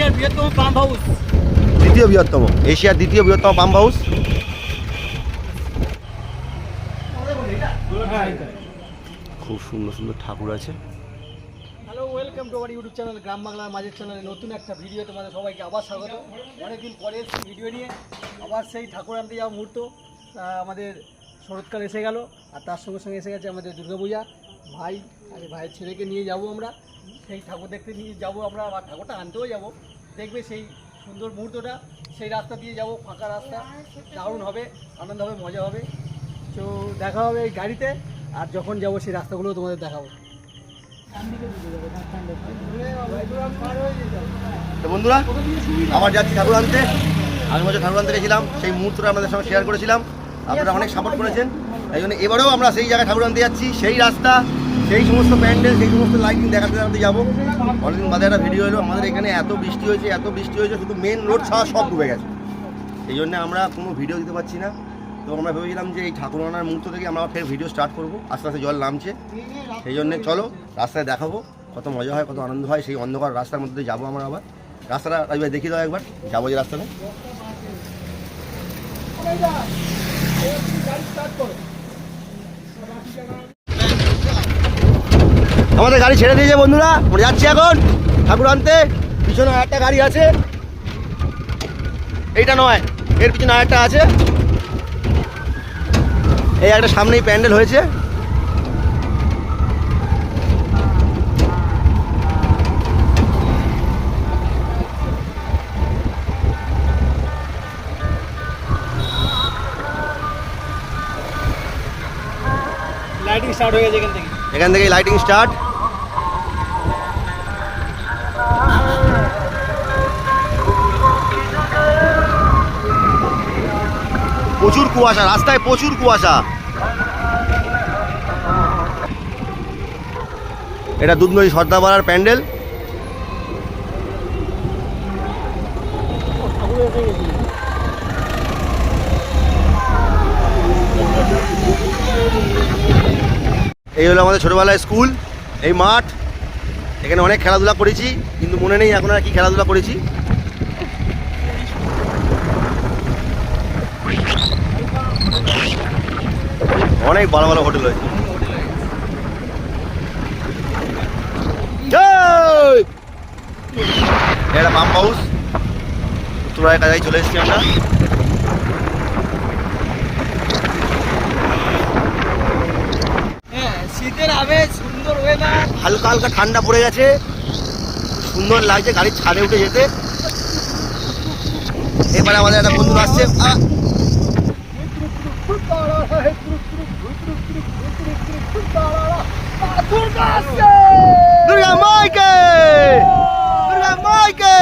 এশিয়ার বৃহত্তম pump house. দ্বিতীয় বৃহত্তম। এশিয়ার দ্বিতীয় বৃহত্তম পাম্প হাউস? খুব সুন্দর সুন্দর ঠাকুর আছে। Hello welcome to our YouTube channel গ্রাম বাংলার মাঝের চ্যানেলে নতুন একটা ভিডিও তোমাদের সবাইকে আবার স্বাগত। অনেকদিন পরে ভিডিও নিয়ে। আবার সেই ঠাকুর আনতে যাওয়া মুহূর্ত আমাদের শরৎকাল এসে গেল আর তার সঙ্গে সঙ্গে এসে গেছে আমাদের দুর্গাপূজা। ভাই আর ভাইয়ের ছেলেকে নিয়ে যাব আমরা। সেই ঠাকুর দেখতে নিয়ে যাব আমরা আবার ঠাকুরটা আনতেও যাব। দেখবে সেই সুন্দর মুহূর্তটা, সেই রাস্তা দিয়ে যাব, ফাঁকা রাস্তা, দারুণ হবে, আনন্দ হবে, মজা হবে। তো দেখা হবে এই গাড়িতে, আর যখন যাব সেই রাস্তাগুলো তোমাদের দেখাবো। বন্ধুরা, আবার যাচ্ছি ঠাকুর আনতে। আগের বছর ঠাকুর আনতে গেছিলাম, সেই মুহূর্তটা আপনাদের সঙ্গে শেয়ার করেছিলাম। আপনারা অনেক সাপোর্ট করেছেন। এই জন্য এবারেও আমরা সেই জায়গায় ঠাকুর আনতে যাচ্ছি, সেই রাস্তা। সেই সমস্ত প্যান্ডেল, সেই সমস্ত লাইটিং দেখাতে দেখাতে যাব। অনেকদিন বাদে একটা ভিডিও এলো, আমাদের এখানে এত বৃষ্টি হয়েছে, এত বৃষ্টি হয়েছে, শুধু মেন রোড ছাড়া সব ডুবে গেছে। এই জন্য আমরা কোনো ভিডিও দিতে পারছি না। তো আমরা ভেবেছিলাম যে এই ঠাকুর আনার মুহূর্ত থেকে আমরা ফের ভিডিও স্টার্ট করব। আস্তে আস্তে জল নামছে। সেই জন্যে চলো, রাস্তায় দেখাবো, কত মজা হয়, কত আনন্দ হয়। সেই অন্ধকার রাস্তার মধ্যে যাব আমরা আবার। রাস্তাটা এবার দেখিয়ে দাও একবার, যাব যে রাস্তাটা আমাদের গাড়ি ছেড়ে দিয়েছে বন্ধুরা আমরা যাচ্ছি এখন। ঠাকুর আনতে। পিছনে একটা গাড়ি আছে। এইটা নয় এর পিছনে আরেকটা আছে। এই একটা সামনেই প্যান্ডেল হয়েছে। লাইটিং স্টার্ট হয়ে গেছে এখান থেকে। এখান থেকে লাইটিং স্টার্ট প্রচুর কুয়াশা, রাস্তায় প্রচুর কুয়াশা। এটা দুধনদী সর্দাপাড়ার প্যান্ডেল। এই হলো আমাদের ছোটোবেলায় স্কুল, এই মাঠ। এখানে অনেক খেলাধুলা করেছি, কিন্তু মনে নেই এখন আর কি খেলাধুলা করেছি। অনেক ভালো ভালো হোটেল এই! এটা পাম্প হাউস। উত্তরায় কাজায় চলে এসেছি আমরা। হ্যাঁ শীতের আবেশ সুন্দর ওয়েদার হালকা হালকা ঠান্ডা পড়ে গেছে। সুন্দর লাগছে গাড়ির ছাদে উঠে যেতে। এবারে আমাদের একটা বন্ধু আসছে। আহ! দুর্গা মাইকে দুর্গা মাইকে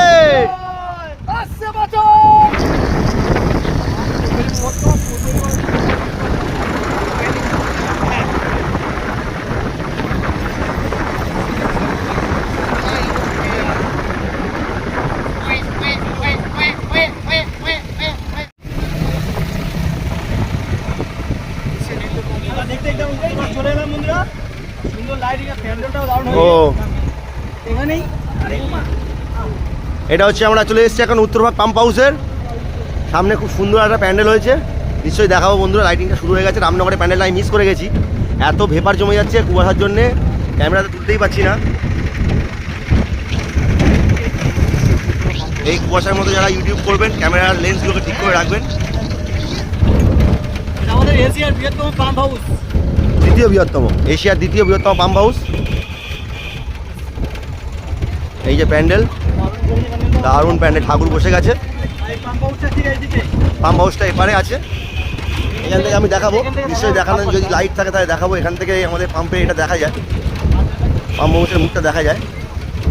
দেখতে একদম এবার চলে এলাম বন্ধুরা সুন্দর লাইটিং আর প্যান্ডেলটাও দারুণ ও হয়েছে এখানেই এটা হচ্ছে আমরা চলে এসেছি এখন উত্তরভাগ পাম্প হাউসের। সামনে খুব সুন্দর একটা প্যান্ডেল হয়েছে। নিশ্চয়ই দেখাবো বন্ধুরা লাইটিংটা শুরু হয়ে গেছে। রামনগরে প্যান্ডেলটা আমি মিস করে গেছি। এত ভেপার জমে যাচ্ছে কুয়াশার জন্যে। ক্যামেরাতে তুলতেই পাচ্ছি না। এই কুয়াশার মতো যারা ইউটিউব করবেন ক্যামেরার লেন্সগুলোকে ঠিক করে রাখবেন। আমাদের এশিয়ার বৃহত্তম পাম্প হাউস। দ্বিতীয় বৃহত্তম এশিয়ার দ্বিতীয় বৃহত্তম পাম্প হাউস। এই যে প্যান্ডেল। দারুণ প্যান্ডেল ঠাকুর বসে গেছে। পাম্প হাউসটা এপারে আছে। এখান থেকে আমি দেখাবো। নিশ্চয়ই দেখানো যদি লাইট থাকে তাহলে দেখাবো। এখান থেকে আমাদের পাম্পে এটা দেখা যায়। পাম্প হাউসের মুখটা দেখা যায়।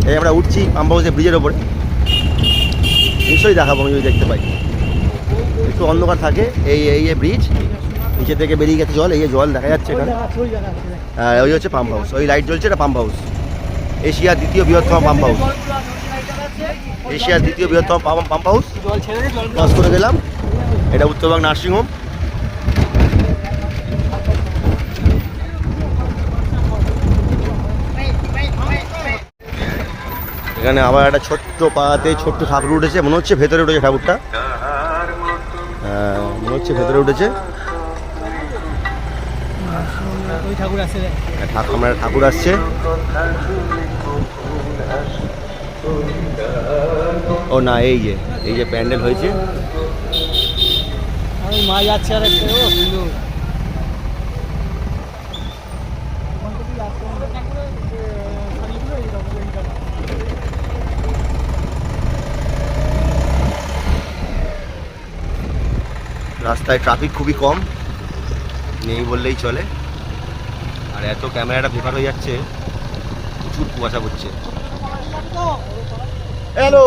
এই আমরা উঠছি পাম্প হাউসের ব্রিজের ওপরে। নিশ্চয়ই দেখাবো আমি যদি দেখতে পাই। একটু অন্ধকার থাকে। এই এই যে ব্রিজ নিচে থেকে বেরিয়ে গেছে জল। এই যে জল দেখা যাচ্ছে এখানে। আর ওই হচ্ছে পাম্প হাউস ওই লাইট জ্বলছে, এটা পাম্প হাউস এশিয়ার দ্বিতীয় বৃহত্তম পাম্প হাউস এশিয়ার দ্বিতীয় বৃহত্তম পাম্প হাউস। ক্রস করে গেলাম। এটা উত্তরবাগ নার্সিংহোম এখানে আবার একটা ছোট্ট পাতে ছোট্ট ঠাকুর উঠেছে। মনে হচ্ছে ভেতরে উঠেছে ঠাকুরটা। হ্যাঁ, মনে হচ্ছে ভেতরে উঠেছে। ঠাকুর আমরা ঠাকুর আসছে। ও না এই যে এই যে প্যান্ডেল হয়েছে। মা যাচ্ছে আর একটা রাস্তায় ট্রাফিক খুবই কম নেই বললেই চলে। আর এত ক্যামেরাটা বেকার হয়ে যাচ্ছে প্রচুর কুয়াশা করছে হ্যালো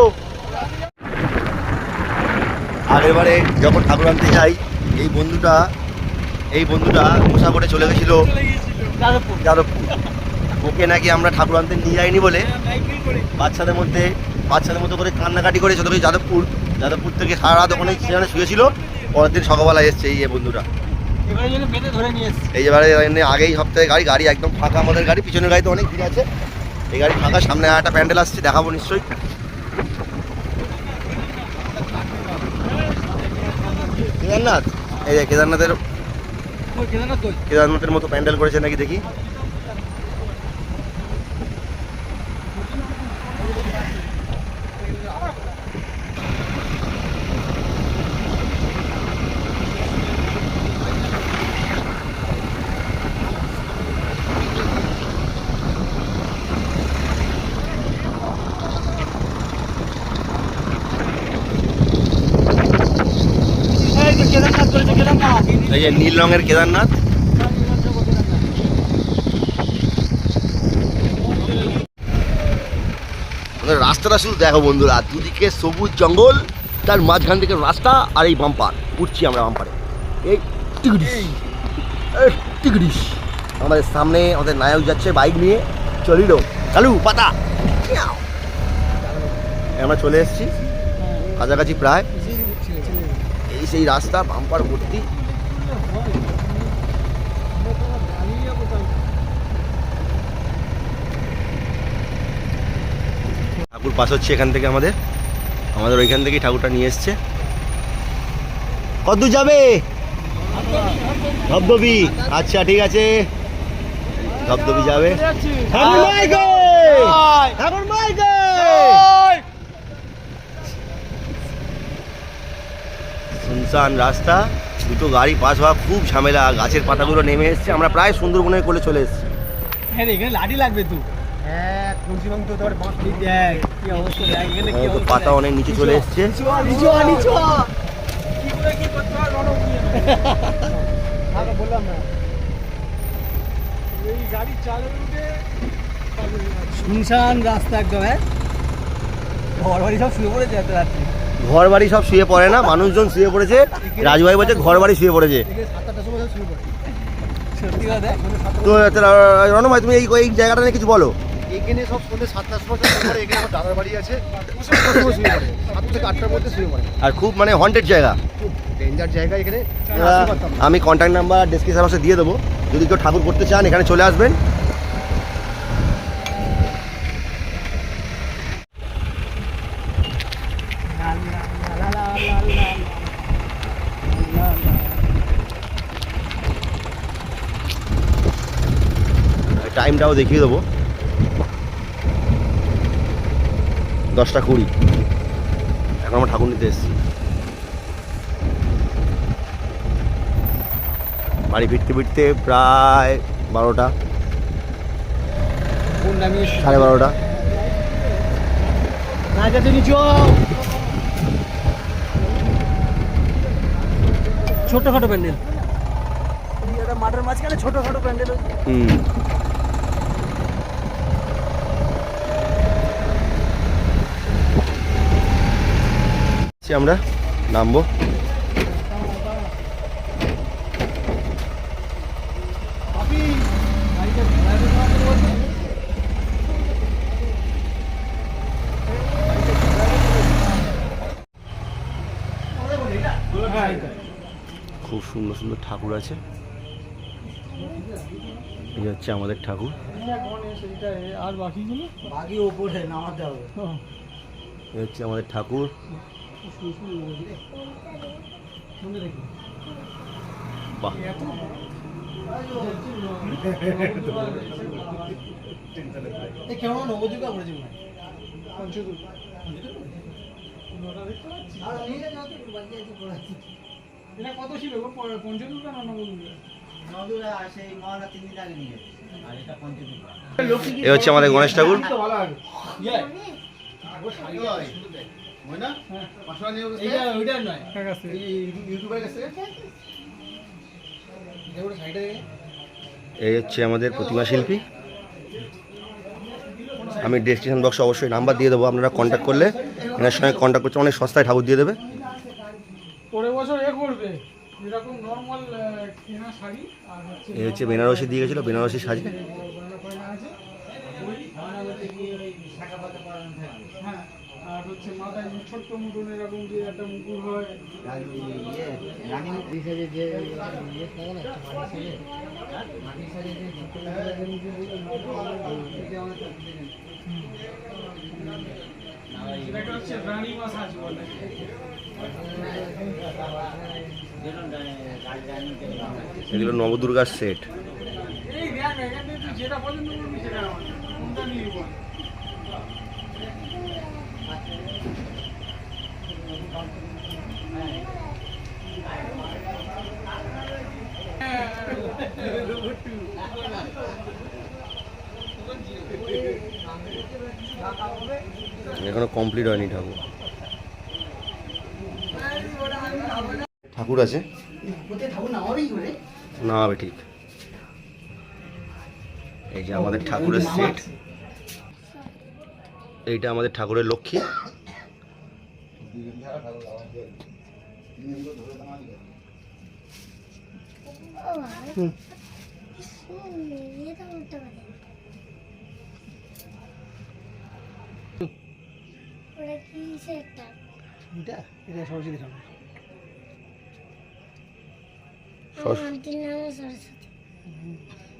আগেরবারে যখন ঠাকুর আনতে যাই এই বন্ধুটা এই বন্ধুটা পোষা করে চলে গেছিল যাদবপুর। যাদবপুর। ওকে নাকি আমরা ঠাকুর আনতে নিয়ে যাইনি বলে বাচ্চাদের মধ্যে বাচ্চাদের মতো করে কান্নাকাটি করে চলে গেছে যাদবপুর যাদবপুর থেকে সারা রাত ওখানে সেখানে শুয়েছিল। পরের দিন সকালবেলা এসছে এই বন্ধুটা। এবারে জন্য বেঁধে ধরে নিয়ে এসছে। এই এবারে এমনি আগেই সপ্তাহে গাড়ি গাড়ি একদম ফাঁকা আমাদের গাড়ি পিছনের গাড়ি তো অনেক ভিড় আছে। এই গাড়ি ফাঁকা সামনে আর একটা প্যান্ডেল আসছে দেখাবো নিশ্চয়ই। কেদারনাথ? এই যে কেদারনাথের কেদারনাথের মতো প্যান্ডেল করেছে নাকি দেখি? এই যে নীল রঙের কেদারনাথ। রাস্তাটা শুধু দেখো বন্ধুরা, দুদিকে সবুজ জঙ্গল, তার মাঝখান থেকে রাস্তা আর এই বাম্পার। উঠছি আমরা বাম্পারে। আমাদের সামনে আমাদের নায়ক যাচ্ছে বাইক নিয়ে। চলিল। চালু, পাতা। আমরা চলে এসেছি। কাছাকাছি প্রায়। এই সেই রাস্তা, বাম্পার ভর্তি। ঠাকুর পাশ হচ্ছে এখান থেকে আমাদের। আমাদের ওইখান থেকেই ঠাকুরটা নিয়ে এসছে। কত যাবে? ধবধবি। আচ্ছা ঠিক আছে। ধবধবি যাবে। শুনশান রাস্তা। দুটো গাড়ি পাস হওয়া খুব ঝামেলা গাছের পাতাগুলো নেমে এসছে। আমরা প্রায় সুন্দরবনের কোলে চলে এসেছি। হ্যাঁ রে এখানে লাঠি লাগবে তুই হ্যাঁ তো তো অবস্থা? পাতা অনেক নিচে চলে এসছে। নিচু নিচু হ, নিচু হ। কি করে কি করতে হয় রণ বললাম না। এই গাড়ি চালের উঠে শুনশান রাস্তা একদম হ্যাঁ? ঘর বাড়ি সব শুয়ে পড়েছে এত রাত্রি। ঘর বাড়ি সব শুয়ে পড়ে না মানুষজন শুয়ে পড়েছে রাজভাই বলছে ঘর বাড়ি শুয়ে পড়েছে। তো রণভাই তুমি এই এই জায়গাটা নিয়ে কিছু বলো। এখানে সব সন্ধ্যে সাতটার সময় শুয়ে এখানে আমার দাদার বাড়ি আছে। শুয়ে পড়ে সাত থেকে আটটার মধ্যে শুয়ে পড়ে। আর খুব মানে হন্টেড জায়গা। ডেঞ্জার এখানে। আমি কন্ট্যাক্ট নাম্বার ডিসক্রিপশন বক্সে দিয়ে দেবো। যদি কেউ ঠাকুর করতে চান এখানে চলে আসবেন। টাইমটাও দেখিয়ে দেবো। দশটা কুড়ি। এখন আমরা ঠাকুর নিতে এসেছি। বাড়ি ফিরতে ফিরতে প্রায় বারোটা। কোন সাড়ে বারোটা। ছোটখাটো প্যান্ডেল। মাঠের মাঝখানে ছোটখাটো প্যান্ডেল। হুম। আচ্ছা, আমরা নামবো। খুব সুন্দর সুন্দর ঠাকুর আছে। এই হচ্ছে আমাদের ঠাকুর। আর বাকিগুলো বাকি ওপরে নামাতে হবে। এ হচ্ছে আমাদের ঠাকুর। বাহ কেমন পঞ্চদূর। এটা কত ছিল না এ হচ্ছে আমাদের গণেশ ঠাকুর। এইটা ওইটার নয়। কার কাছে ইউটিউবের কাছে এটা সাইডে এই হচ্ছে আমাদের প্রতিমা শিল্পী। আমি ডেসক্রিপশন বক্সে অবশ্যই নাম্বার দিয়ে দেবো আপনারা কন্ট্যাক্ট করলে। এনার সঙ্গে কন্ট্যাক্ট করতে অনেক সস্তায় ঠাকুর দিয়ে দেবে। পরের বছর এ করবে। এরকম নর্মাল কেনা শাড়ি আর হচ্ছে এই হচ্ছে বেনারসি দিয়ে গেছিল বেনারসি সাজি গয়না ফয়না আছে হ্যাঁ আর হচ্ছে মাথায় ছোট্ট মুটুন এরকম যে একটা মুকুর হয়। এটাকে হচ্ছে রানী মাসাজ বলে। এগুলো নবদুর্গার সেট যেটা পছন্দ করবি সেটা কোনটা নিয়ে এখনও কমপ্লিট হয়নি ঠাকুর। ঠাকুর আছে? না হবে ঠিক। এই যে আমাদের ঠাকুরের সেট এইটা আমাদের ঠাকুরের লক্ষ্মী।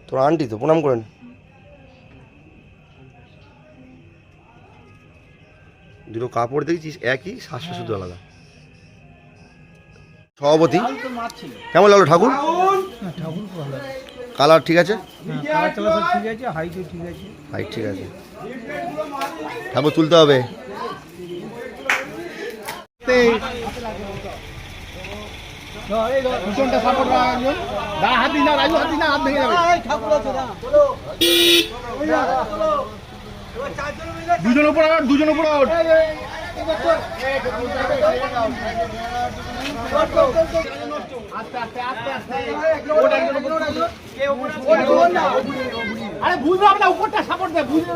তোর আন্টি তো প্রণাম করেন। দুটো কাপড় দেখছিস? একই শ্বাসটা শুধু আলাদা। সভাপতি। কেমন লাগল ঠাকুর? ঠাকুর। ভালো কালার ঠিক আছে? কালার ঠিক আছে হাইটও ঠিক আছে। হাইট ঠিক আছে। ঠাকুর তুলতে হবে। দুজন উপর আউট দুজন উপর আউট। আরে বুঝবে আমরা উপরটা সাপোর্ট দেয় বুঝবে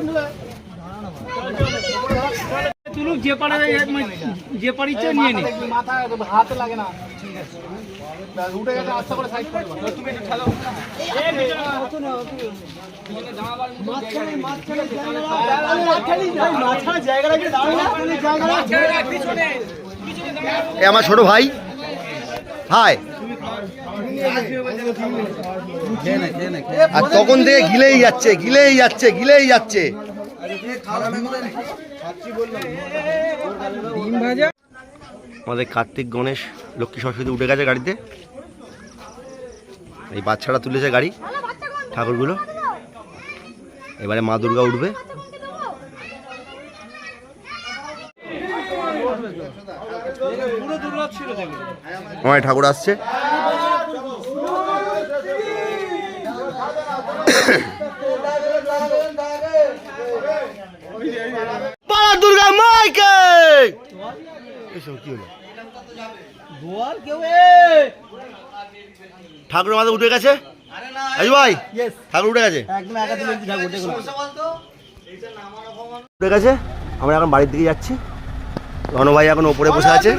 তুলুক যে পারে যে নিয়ে নে মাথা হাতে লাগে না। ঠিক আছে উঠে গেছে আস্তে করে সাইড করে তুমি একটু ঠেলো মাঝখানে মাঝখানে মাঝখানে জায়গা রাখলে দাঁড়ায় না জায়গা এ আমার ছোট ভাই। হাই। আর তখন থেকে গিলেই যাচ্ছে গিলেই যাচ্ছে গিলেই যাচ্ছে। আমাদের কার্তিক গণেশ লক্ষ্মী সরস্বতী উঠে গেছে গাড়িতে। এই বাচ্চারা তুলেছে গাড়ি ঠাকুরগুলো। এবারে মা দুর্গা উঠবে। আমার ঠাকুর আসছে। মাইকে! এসব কি হলো? ঠাকুর আমাদের উঠে গেছে? আজ ভাই ঠাকুর উঠে গেছে? একদম একা তুলে ঠাকুর দেখুন উঠে গেছে? আমরা এখন বাড়ির দিকে যাচ্ছি। রণ ভাই এখন ওপরে বসে আছে।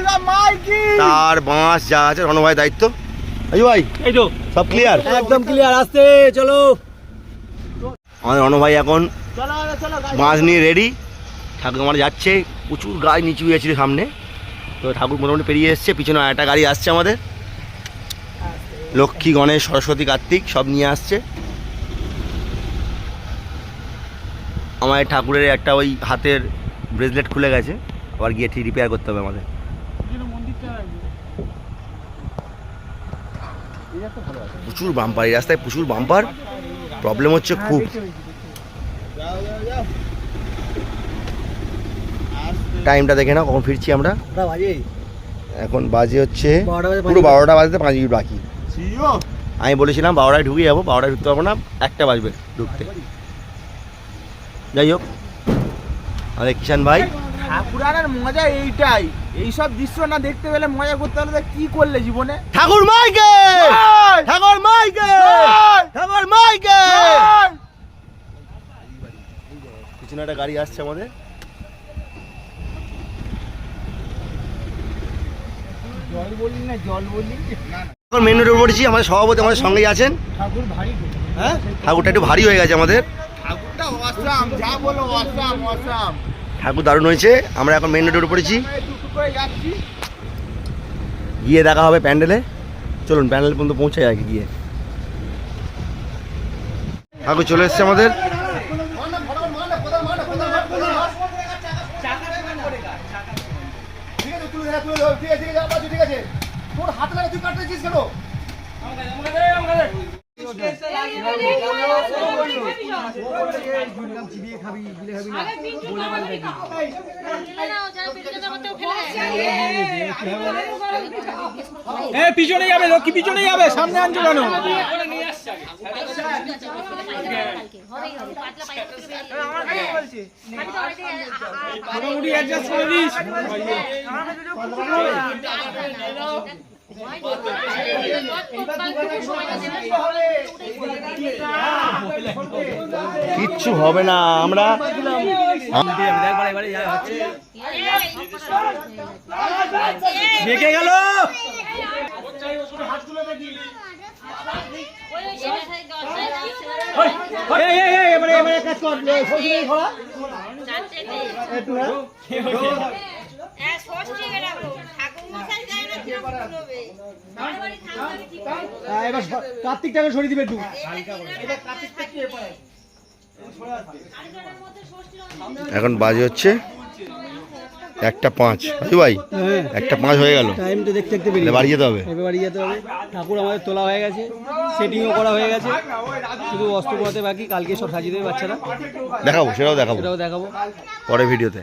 তার বাঁশ যা আছে রণ ভাই দায়িত্ব। আজ ভাই এই তো। সব ক্লিয়ার একদম ক্লিয়ার আসতে চলো। আমাদের রণ ভাই এখন চলো চলো মাছ নিয়ে রেডি ঠাকুর আমার যাচ্ছে, প্রচুর গাছ নিচু হয়েছিল সামনে। তো ঠাকুর মোটামুটি পেরিয়ে এসছে, পিছনে একটা গাড়ি আসছে আমাদের। লক্ষ্মী, গণেশ, সরস্বতী, কার্তিক সব নিয়ে আসছে। আমার ঠাকুরের একটা ওই হাতের ব্রেসলেট খুলে গেছে, আবার গিয়ে ঠিক রিপেয়ার করতে হবে আমাদের। প্রচুর বাম্পার এই রাস্তায় প্রচুর বাম্পার প্রবলেম হচ্ছে খুব। টাইমটা দেখে নাও কখন ফিরছি আমরা। এখন বাজে হচ্ছে বারোটা বাজে পুরো বারোটা বাজতে পাঁচ মিনিট বাকি। আমি বলেছিলাম বারোটায় ঢুকে যাব বারোটায় ঢুকতে পারব না একটা বাজবে ঢুকতে। যাই হোক আরে কিষান ভাই। ঠাকুরানের মজা এইটাই। এইসব দৃশ্য না দেখতে পেলে মজা করতে হলে কি করলে জীবনে। ঠাকুর মাইকে! ঠাকুর মাইকে! ঠাকুর মাইকে! পিছনে একটা গাড়ি আসছে আমাদের। জল বলি না জল বলি। এখন মেন রোডে পড়েছি আমাদের সভাপতি আমাদের সঙ্গেই আছেন। ঠাকুর ভারী হ্যাঁ ঠাকুরটা একটু ভারী হয়ে গেছে আমাদের। ঠাকুরটা অসাম যা বলো অসাম অসাম। ঠাকুর দারুণ হয়েছে আমরা এখন মেন রোডে পড়েছি। গিয়ে দেখা হবে প্যান্ডেলে চলুন প্যান্ডেল পর্যন্ত পৌঁছাই আগে গিয়ে। ঠাকুর চলে এসছে আমাদের। ঠিক আছে তুলে দেখা তুলে দাও। ঠিক আছে ঠিক আছে আব্বাসি, ঠিক আছে তোর হাতে লাগা তুই কাটতেছিস কেন? চিবিয়ে খাবি গিলে খাবি না এ পিছনে যাবে লক্ষ্মী পিছনে যাবে সামনে আনছো কেন? মোটামুটি অ্যাডজাস্ট করে দিস। কিচ্ছু হবে না আমরা দেখে গেল! কাজ কর। হ্যাঁ, এবার স- কার্তিকটাকে সরিয়ে দিবে একটু। এখন বাজে হচ্ছে একটা পাঁচ। ভাই একটা পাঁচ হয়ে গেল। টাইম তো দেখতে দেখতে বেরিয়ে বাড়ি যেতে হবে। এবার বাড়ি যেতে হবে। ঠাকুর আমাদের তোলা হয়ে গেছে। সেটিংও করা হয়ে গেছে। শুধু অস্ত্র পড়াতে বাকি কালকে সব সাজিয়ে দেবে বাচ্চারা। দেখাবো সেটাও দেখাবো। সেটাও দেখাবো। পরে ভিডিওতে।